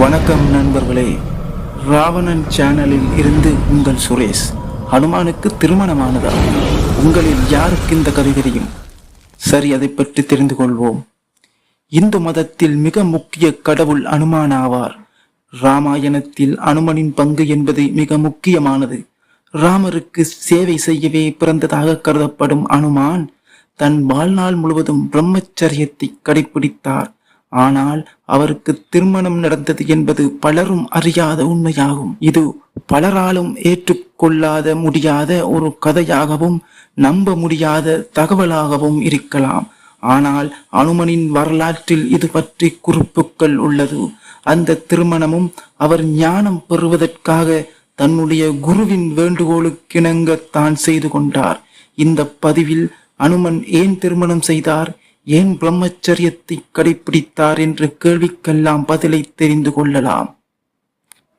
வணக்கம் நண்பர்களே. ராவணன் சேனலில் இருந்து உங்கள் சுரேஷ் ஹனுமானுக்கு திருமணமானதா உங்களில் யாருக்கு இந்த கதை தெரியும்? சரி அதை பற்றி தெரிந்து கொள்வோம். இந்து மதத்தில் மிக முக்கிய கடவுள் அனுமான் ஆவார் ராமாயணத்தில் அனுமனின் பங்கு என்பது மிக முக்கியமானது. ராமருக்கு சேவை செய்யவே பிறந்ததாக கருதப்படும் அனுமான் தன் வாழ்நாள் முழுவதும் பிரம்மச்சரியத்தை கடைபிடித்தார் ஆனால் அவருக்கு திருமணம் நடந்தது என்பது பலரும் அறியாத உண்மையாகும். இது பலராலும் ஏற்றுக்கொள்ளாத முடியாத ஒரு கதையாகவும் நம்ப முடியாத தகவலாகவும் இருக்கலாம். ஆனால் அனுமனின் வரலாற்றில் இது பற்றி குறிப்புகள் உள்ளது. அந்த திருமணமும் அவர் ஞானம் பெறுவதற்காக தன்னுடைய குருவின் வேண்டுகோளுக்கிணங்க தான் செய்து கொண்டார். இந்த பதிவில் அனுமன் ஏன் திருமணம் செய்தார்? ஏன் பிரம்மச்சரியத்தை கடைபிடித்தார் என்ற கேள்விக்கெல்லாம் பதிலை தெரிந்து கொள்ளலாம்.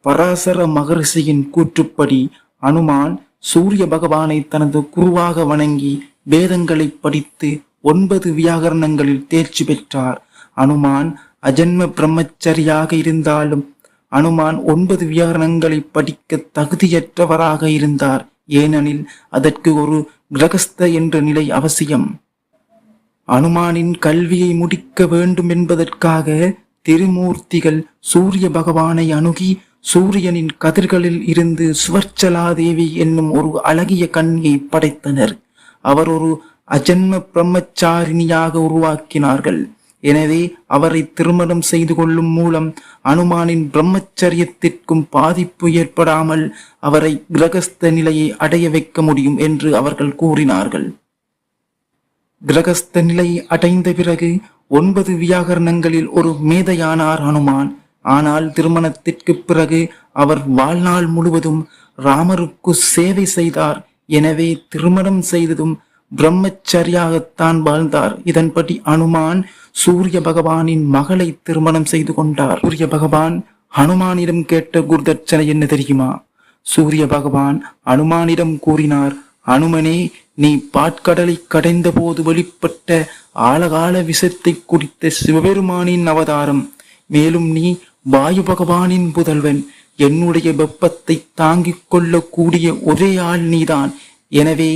பராசர மகரிஷியின் கூற்றுப்படி அனுமான் சூரிய பகவானை தனது குருவாக வணங்கி வேதங்களை படித்து ஒன்பது வியாகரணங்களில் தேர்ச்சி பெற்றார். அனுமான் அஜன்ம பிரம்மச்சரியாக இருந்தாலும் அனுமான் ஒன்பது வியாகரணங்களை படிக்க தகுதியற்றவராக இருந்தார். ஏனெனில் அதற்கு ஒரு கிரகஸ்த என்ற நிலை அவசியம். அனுமானின் கல்வியை முடிக்க வேண்டும் என்பதற்காக திருமூர்த்திகள் சூரிய பகவானை அணுகி சூரியனின் கதிர்களில் இருந்து சுவர்ச்சலாதேவி என்னும் ஒரு அழகிய கண்ணியை படைத்தனர். அவர் ஒரு அஜன்ம பிரம்மச்சாரிணியாக உருவாக்கினார்கள். எனவே அவரை திருமணம் செய்து கொள்ளும் மூலம் அனுமானின் பிரம்மச்சரியத்திற்கும் பாதிப்பு ஏற்படாமல் அவரை கிரகஸ்த நிலையை அடைய வைக்க முடியும் என்று அவர்கள் கூறினார்கள். கிரகஸ்த நிலை அடைந்த பிறகு ஒன்பது வியாகரணங்களில் ஒரு மேதையானார் அனுமான் ஆனால் திருமணத்திற்கு பிறகு அவர் வாழ்நாள் முழுவதும் ராமருக்கு சேவை செய்தார். எனவே திருமணம் செய்ததும் பிரம்மச்சரியாகத்தான் வாழ்ந்தார். இதன்படி அனுமான் சூரிய பகவானின் மகளை திருமணம் செய்து கொண்டார். சூரிய பகவான் ஹனுமானிடம் கேட்ட குருதட்சணை என்ன தெரியுமா? சூரிய பகவான் அனுமானிடம் கூறினார் அனுமனே நீ பாட்கடலை கடைந்தபோது வெளிப்பட்ட ஆழகால விஷத்தை குடித்த சிவபெருமானின் அவதாரம். மேலும் நீ வாயு பகவானின் புதல்வன். என்னுடைய வெப்பத்தை தாங்கிக் கொள்ளக்கூடிய ஒரே ஆள் நீதான். எனவே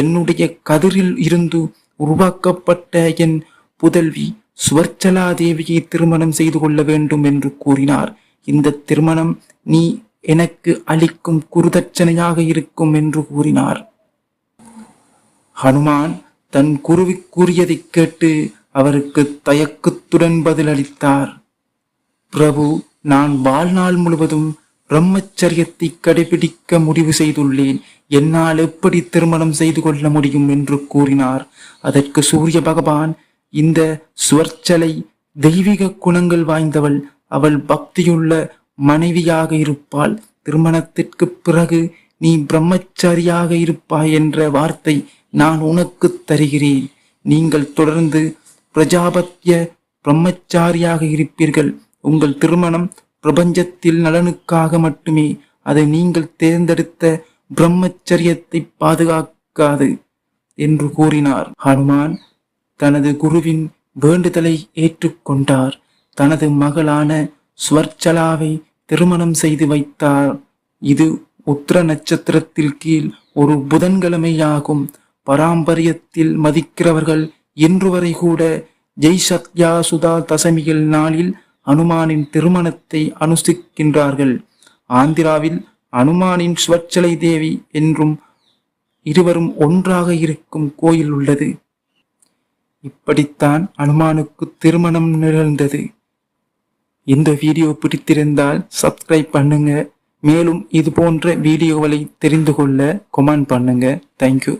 என்னுடைய கதிரில் இருந்து உருவாக்கப்பட்ட என் புதல்வி சுவர்ச்சலா தேவியை திருமணம் செய்து கொள்ள வேண்டும் என்று கூறினார். இந்த திருமணம் நீ எனக்கு அளிக்கும் குருதட்சணையாக இருக்கும் என்று கூறினார். ஹனுமான் தன் குருவி கூறியதைக் கேட்டு அவருக்கு தயக்கத்துடன் பதிலளித்தார் பிரபு நான் வாழ்நாள் முழுவதும் பிரம்மச்சரியத்தை கடைபிடிக்க முடிவு செய்துள்ளேன். என்னால் எப்படி திருமணம் செய்து கொள்ள முடியும்? என்று கூறினார். அதற்கு சூரிய பகவான் இந்த சுவர்ச்சலை தெய்வீக குணங்கள் வாய்ந்தவள். அவள் பக்தியுள்ள மனைவியாக இருப்பாள். திருமணத்திற்கு பிறகு நீ பிரம்மச்சாரியாக இருப்பாய் என்ற வார்த்தை நான் உனக்கு தருகிறேன். நீங்கள் தொடர்ந்து பிரஜாபத்திய பிரம்மச்சாரியாக இருப்பீர்கள். உங்கள் திருமணம் பிரபஞ்சத்தில் நலனுக்காக மட்டுமே. அதை நீங்கள் தேர்ந்தெடுத்த பிரம்மச்சரியத்தை பாதுகாக்காது என்று கூறினார். ஹனுமான் தனது குருவின் வேண்டுதலை ஏற்றுக்கொண்டார் தனது மகளான ஸ்வர்ச்சலாவை திருமணம் செய்து வைத்தார். இது உத்திர நட்சத்திரத்தில் கீழ் ஒரு புதன்கிழமையாகும். பராம்பரியத்தில் மதிக்கிறவர்கள் இன்று வரை கூட ஜெய் சத்யா சுதா தசமிகள் நாளில் அனுமானின் திருமணத்தை அனுஷ்டிக்கின்றார்கள். ஆந்திராவில் அனுமானின் ஸ்வச்சலை தேவி என்றும் இருவரும் ஒன்றாக இருக்கும் கோயில் உள்ளது. இப்படித்தான் அனுமானுக்கு திருமணம் நிகழ்ந்தது. இந்த வீடியோ பிடித்திருந்தால் சப்ஸ்கிரைப் பண்ணுங்க. மேலும் இது போன்ற வீடியோகளை தெரிந்து கொள்ள கொமெண்ட் பண்ணுங்க. தேங்க்யூ